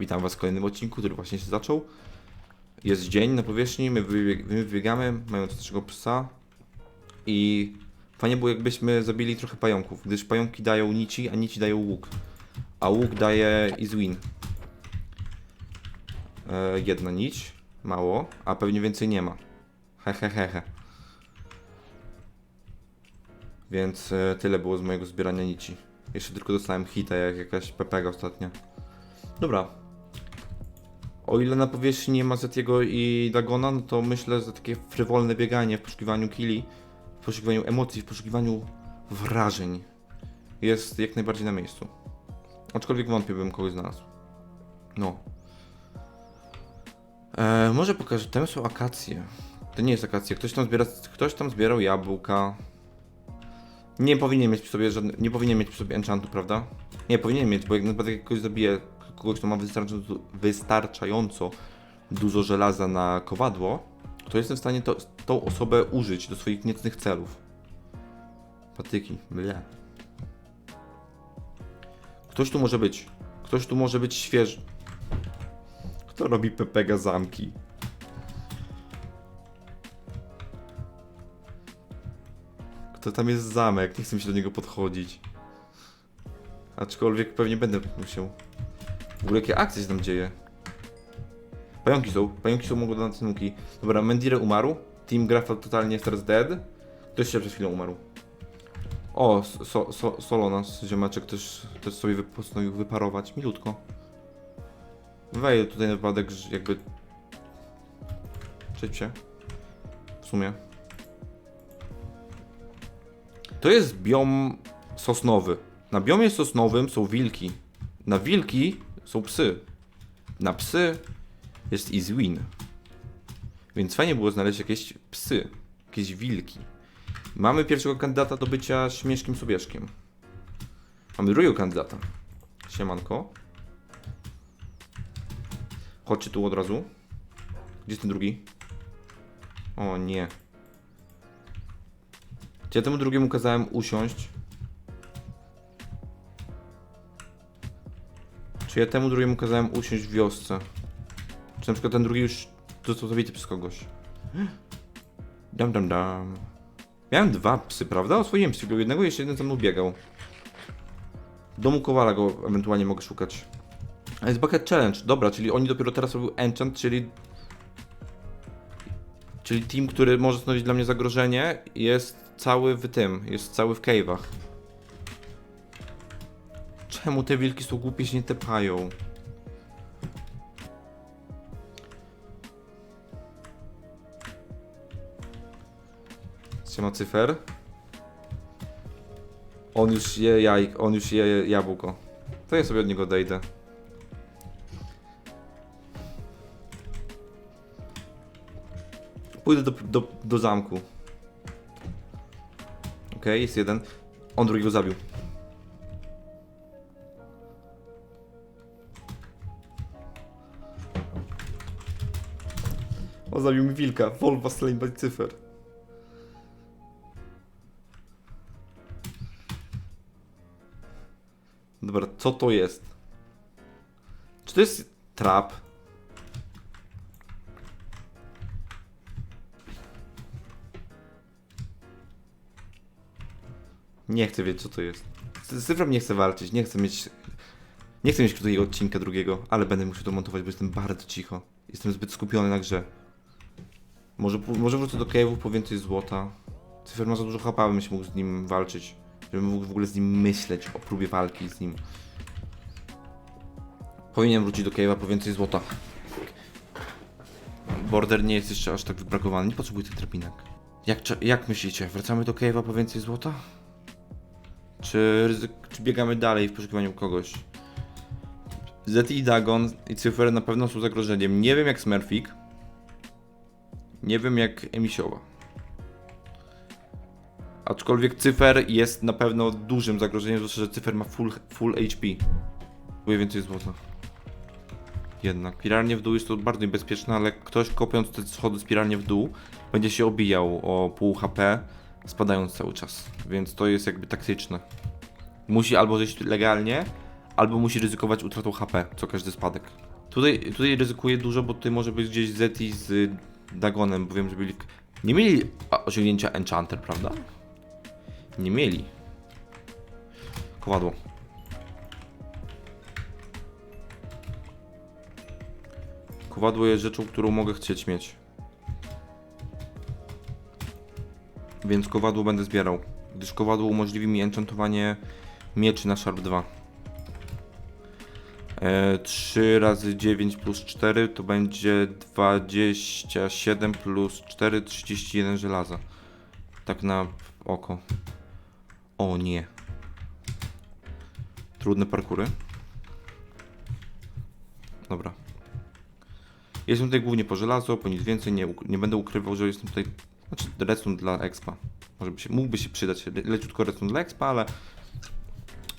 Witam Was w kolejnym odcinku, który właśnie się zaczął. Jest dzień na powierzchni, my, wybieg my wybiegamy, mając naszego psa. I fajnie było jakbyśmy zabili trochę pająków, gdyż pająki dają nici, a nici dają łuk. A łuk daje Izwin. E, jedna nić, mało, a pewnie więcej nie ma. Hehehehe. He, he. Więc e, tyle było z mojego zbierania nici. Jeszcze tylko dostałem hita jak jakaś pepega ostatnia. Dobra. O ile na powierzchni nie ma Zetiego i Dagona, no to myślę, że takie frywolne bieganie w poszukiwaniu killi, w poszukiwaniu emocji, w poszukiwaniu wrażeń jest jak najbardziej na miejscu. Aczkolwiek wątpię, bym kogoś znalazł. No. E, może pokażę, tam są akacje. To nie jest akacja, ktoś tam zbiera, ktoś tam zbierał jabłka. Nie powinien mieć przy sobie żadne, nie powinien mieć przy sobie enchantu, prawda? Nie, powinien mieć, bo jak na przykład jak kogoś zabije, kogoś, kto ma wystarczająco, wystarczająco dużo żelaza na kowadło, to jestem w stanie to, tą osobę użyć do swoich niecnych celów. Patyki, ble. Ktoś tu może być. Ktoś tu może być świeży. Kto robi Pepega zamki? Kto tam jest zamek? Nie chcę mi się do niego podchodzić. Aczkolwiek pewnie będę musiał. W ogóle jakie akcje się tam dzieje? Pająki są. Pająki są mogą do nocnuki. Dobra, Mendire umarł. Team Graffal totalnie jest teraz dead. Ktoś się przed chwilą umarł. O, so, so, Solonas, ziomeczek też, też sobie postanowił wyparować. Milutko. Wejdę tutaj na wypadek, że jakby... Się. W sumie. To jest biom sosnowy. Na biomie sosnowym są wilki. Na wilki są psy. Na psy jest Izwin. Więc fajnie było znaleźć jakieś psy, jakieś wilki. Mamy pierwszego kandydata do bycia śmieszkiem sobieszkiem. Mamy drugiego kandydata. Siemanko. Chodźcie tu od razu. Gdzie jest ten drugi? O nie. Ja temu drugiemu kazałem usiąść? Czy ja temu drugiemu kazałem usiąść w wiosce? Czy na przykład ten drugi już został zabity przez kogoś? Dam dam dam. Miałem dwa psy, prawda? Oswoiłem psy, jednego jeszcze jeden za mną biegał. W domu Kowala go ewentualnie mogę szukać. A jest Bucket Challenge, dobra, czyli oni dopiero teraz robią enchant, czyli... Czyli team, który może stanowić dla mnie zagrożenie, jest cały w tym, jest cały w cave'ach. Czemu te wilki są głupie się nie tepają? Siema cyfer. On już je jaj, on już je jabłko. To ja sobie od niego odejdę. Pójdę do, do, do zamku. Okej, jest jeden. On drugiego zabił. Zabił mi wilka. Wolva slain by cyfer. Dobra, co to jest? Czy to jest trap? Nie chcę wiedzieć, co to jest. Z cyfrą nie chcę walczyć, nie chcę mieć... Nie chcę mieć takiego odcinka drugiego, ale będę musiał to montować, bo jestem bardzo cicho. Jestem zbyt skupiony na grze. Może, może wrócę do cave'ów po więcej złota. Cyfer ma za dużo HP, bym się mógł z nim walczyć. Żebym mógł w ogóle z nim myśleć o próbie walki z nim. Powinienem wrócić do cave'a po więcej złota. Border nie jest jeszcze aż tak wybrakowany, nie potrzebuję tych drabinek. Jak, jak myślicie, wracamy do cave'a po więcej złota? Czy, ryzyk- czy biegamy dalej w poszukiwaniu kogoś? Zeti i Dagon i Cyfer na pewno są zagrożeniem. Nie wiem jak Smurfik. Nie wiem jak Emisiowa. Aczkolwiek Cyfer jest na pewno dużym zagrożeniem, zwłaszcza, że Cyfer ma full, full HP. Próbuję więcej złota. Jednak. Spiralnie w dół jest to bardzo niebezpieczne, ale ktoś kopiąc te schody spiralnie w dół będzie się obijał o pół HP, spadając cały czas. Więc to jest jakby taktyczne. Musi albo zejść legalnie, albo musi ryzykować utratą HP, co każdy spadek. Tutaj, tutaj ryzykuję dużo, bo tutaj może być gdzieś Zeti z Dagonem, bo wiem, że byli... Nie mieli osiągnięcia Enchanter, prawda? Nie mieli. Kowadło. Kowadło jest rzeczą, którą mogę chcieć mieć. Więc kowadło będę zbierał. Gdyż kowadło umożliwi mi enchantowanie mieczy na Sharp 2. E, 3 razy 9 plus 4 to będzie 27 plus 4, 31 żelaza. Tak na oko. O nie. Trudne parkury. Dobra. Jestem tutaj głównie po żelazo, po nic więcej. Nie, nie będę ukrywał, że jestem tutaj. Znaczy, redstone dla expa. Może by się, mógłby się przydać le- leciutko redstone dla expa, ale.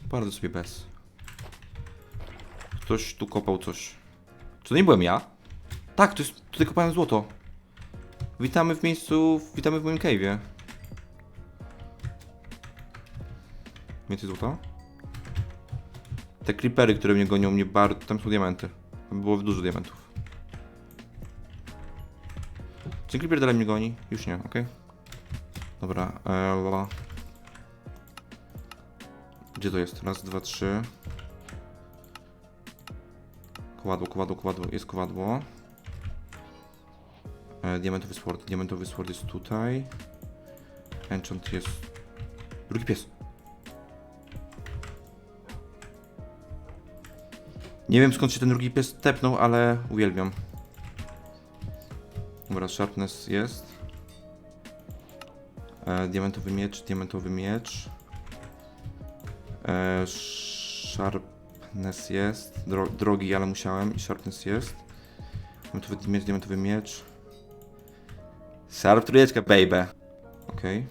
Bardzo sobie bez. Ktoś tu kopał coś. Czy to nie byłem ja? Tak, to jest, tutaj kopałem złoto. Witamy w miejscu, witamy w moim cave'ie. Więcej złota? Te creepery, które mnie gonią, mnie bardzo... Tam są diamenty. Tam było dużo diamentów. Czy creeper dalej mnie goni? Już nie, okej. Dobra, ela. Gdzie to jest? Raz, dwa, trzy. Kowadło, kowadło, kowadło. Jest kowadło. E, diamentowy sword. Diamentowy sword jest tutaj. Enchant jest... Drugi pies. Nie wiem skąd się ten drugi pies tepnął, ale uwielbiam. Dobra, sharpness jest. E, diamentowy miecz, diamentowy miecz. E, sharpness jest. Dro drogi, ale musiałem. I sharpness jest. Diamentowy miecz, diamentowy miecz. Sharp trójeczka, baby. Okej.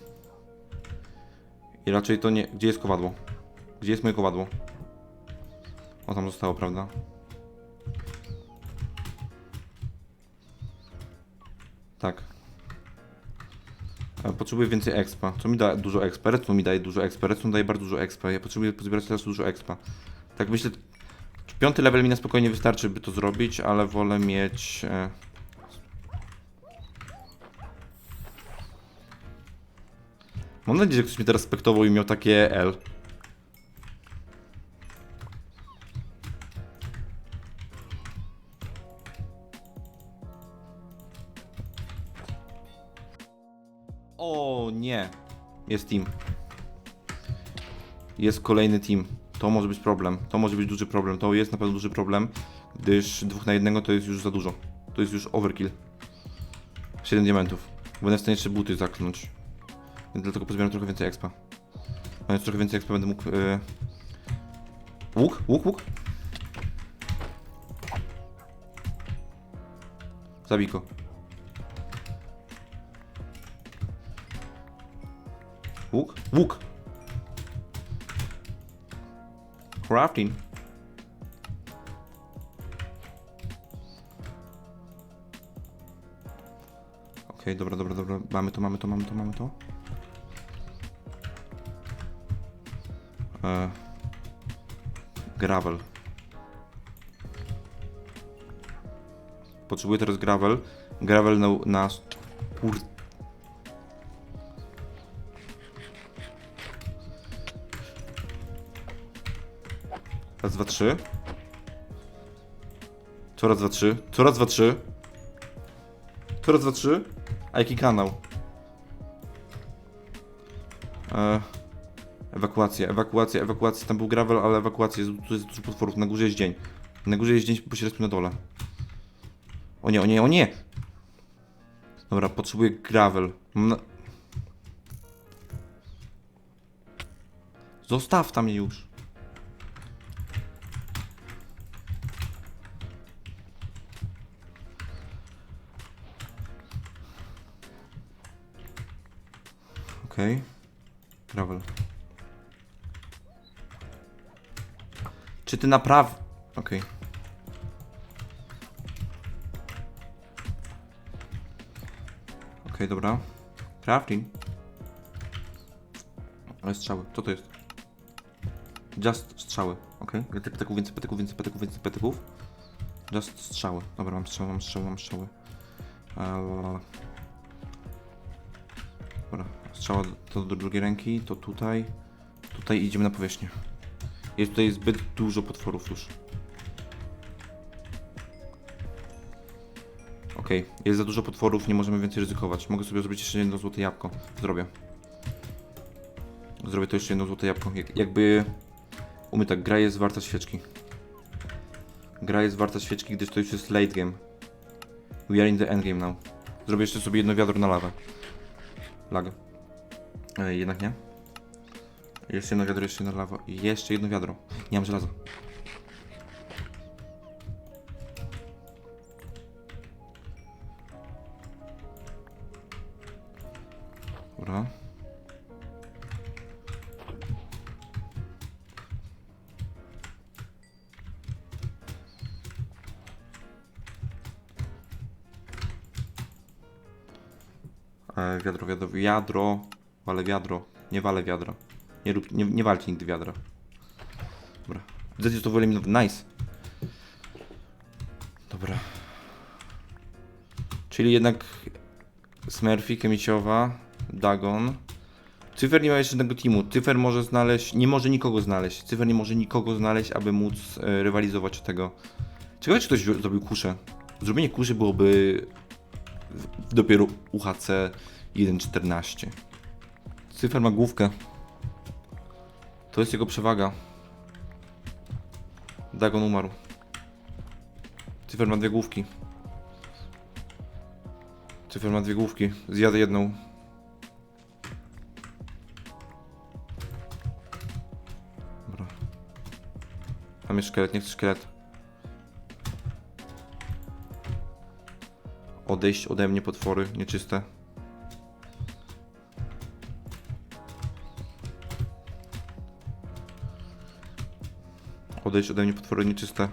I raczej to nie... Gdzie jest kowadło? Gdzie jest moje kowadło? O, tam zostało, prawda? Tak. E, Potrzebuję więcej expa. Co mi da dużo expa? Redstone mi daje dużo expa. Redstone daje bardzo dużo expa. Ja potrzebuję pozbierać teraz dużo expa. Tak myślę... Piąty level mi na spokojnie wystarczy, by to zrobić, ale wolę mieć... E... Mam nadzieję, że ktoś mnie teraz spektował i miał takie L. O nie. Jest team. Jest kolejny team. To może być problem. To może być duży problem. To jest na pewno duży problem, gdyż dwóch na jednego to jest już za dużo. To jest już overkill. 7 diamentów. Będę w stanie jeszcze buty zaknąć. Więc dlatego pozbieram trochę więcej expa. Mając trochę więcej expa będę mógł... Yy... Łuk? Łuk? Łuk? Zabij go. Łuk? Łuk! Crafting. Okej, dobra, dobra, dobra. Mamy to, mamy to, mamy to, mamy to. E... Gravel. Potrzebuję teraz gravel. Gravel na... na... Kur... Raz, dwa, trzy. Co raz, dwa, trzy? Co raz, dwa, trzy? Raz, dwa, trzy? A jaki kanał? E, ewakuacja, ewakuacja, ewakuacja. Tam był gravel, ale ewakuacja. Jest, tu jest dużo potworów. Na górze jest dzień. Na górze jest dzień, respił na dole. O nie, o nie, o nie! Dobra, potrzebuję gravel. Na... Zostaw tam mnie już. Ty naprawdę... Okej. Okej, dobra. Crafting. Ale strzały. Co to jest? Just strzały. Okej. Okay. Więcej peteków, więcej peteków, więcej peteków. Just strzały. Dobra, mam strzały, mam strzały, mam strzały. Eee, Dobra, strzała to do drugiej ręki, to tutaj. Tutaj idziemy na powierzchnię. Jest tutaj zbyt dużo potworów już. Okej, jest za dużo potworów, nie możemy więcej ryzykować. Mogę sobie zrobić jeszcze jedno złote jabłko. Zrobię. Zrobię to jeszcze jedno złote jabłko. Jak, jakby... Umy tak, gra jest warta świeczki. Gra jest warta świeczki, gdyż to już jest late game. We are in the end game now. Zrobię jeszcze sobie jedno wiadro na lawę. Lag. E, jednak nie. Jeszcze jedno wiadro, jeszcze jedno lawa. I jeszcze jedno wiadro. Nie mam żelaza. Dobra. E, wiadro, wiadro, wiadro. Wale wiadro. Nie wale wiadro. Nie, rób, nie, nie walcie nigdy wiadra. Dobra. Że to wyeliminowane. Nice. Dobra. Czyli jednak Smurfy, Kemiciowa, Dagon. Cyfer nie ma jeszcze żadnego teamu. Cyfer może znaleźć, nie może nikogo znaleźć. Cyfer nie może nikogo znaleźć, aby móc e, rywalizować o tego. Ciekawe, czy ktoś zrobił kuszę. Zrobienie kuszy byłoby dopiero UHC 1.14. Cyfer ma główkę. To jest jego przewaga. Dagon umarł. Cyfer ma dwie główki. Cyfer ma dwie główki. Zjadę jedną. Dobra. Tam jest szkielet, nie chcę szkielet. Odejść ode mnie potwory nieczyste. Odejść ode mnie potwory nieczyste.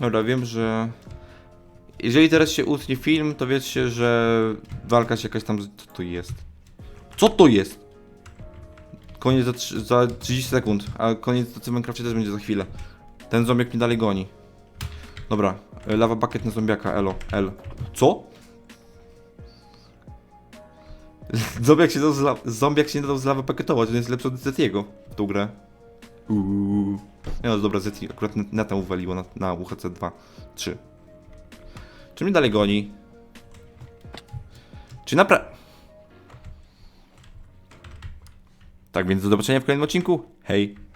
Dobra, wiem, że jeżeli teraz się utnie film, to wiecie, że walka się jakaś tam... Co to jest? Co to jest? Koniec za, trzy- za 30 sekund, a koniec w Minecrafcie też będzie za chwilę. Ten zombiak mnie dalej goni. Dobra, e, lawa bucket na zombiaka, elo, L. Co? Zombiak się, dał z zombiak się nie dał z lawy pakietować, on jest lepszy od Zetiego w tą grę. Uuu. No, dobra, Zeti akurat neta uwaliło na, na UHC 2, 3. Czy mnie dalej goni? Czy napra... Tak więc do zobaczenia w kolejnym odcinku. Hej!